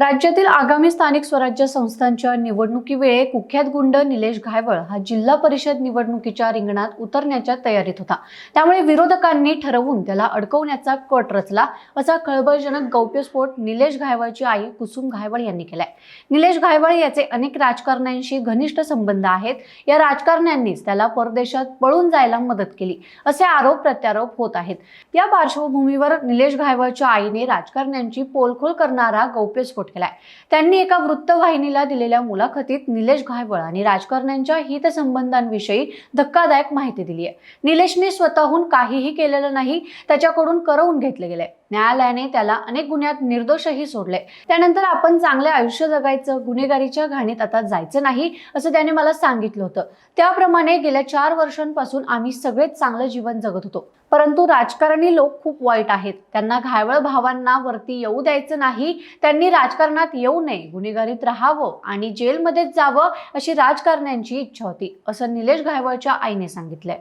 राज्यातील आगामी स्थानिक स्वराज्य संस्थांच्या निवडणुकीवेळे कुख्यात गुंड निलेश घायवळ हा जिल्हा परिषद निवडणुकीच्या रिंगणात उतरण्याच्या तयारीत होता. त्यामुळे विरोधकांनी ठरवून त्याला अडकवण्याचा कट रचला असा खळबळजनक गौप्यस्फोट निलेश घायवळची आई कुसुम घायवळ यांनी केलाय. निलेश घायवळ याचे अनेक राजकारण्यांशी घनिष्ठ संबंध आहेत. या राजकारण्यांनीच त्याला परदेशात पळून जायला मदत केली असे आरोप प्रत्यारोप होत आहेत. या पार्श्वभूमीवर निलेश घायवळच्या आईने राजकारण्यांची पोलखोल करणारा गौप्यस्फोट केलाय त्यांनी एका वृत्तवाहिनीला दिलेल्या मुलाखतीत निलेश घायवळ आणि राजकारण्यांच्या हितसंबंधांविषयी धक्कादायक माहिती दिली आहे निलेशने स्वतःहून काहीही केलेलं नाही त्याच्याकडून करवून घेतले गेले. न्यायालयाने त्याला अनेक गुन्ह्यात निर्दोषही सोडले. त्यानंतर आपण चांगले आयुष्य जगायचं गुन्हेगारीच्या घाणीत आता जायचं नाही असं त्याने मला सांगितलं होतं. त्याप्रमाणे गेल्या चार वर्षांपासून आम्ही सगळेच चांगलं जीवन जगत होतो. परंतु राजकारणी लोक खूप वाईट आहेत. त्यांना घायवळ भावांना वरती येऊ द्यायचं नाही. त्यांनी राजकारणात येऊ नये गुन्हेगारीत राहावं आणि जेलमध्येच जावं अशी राजकारण्यांची इच्छा होती असं निलेश घायवळच्या आईने सांगितलंय.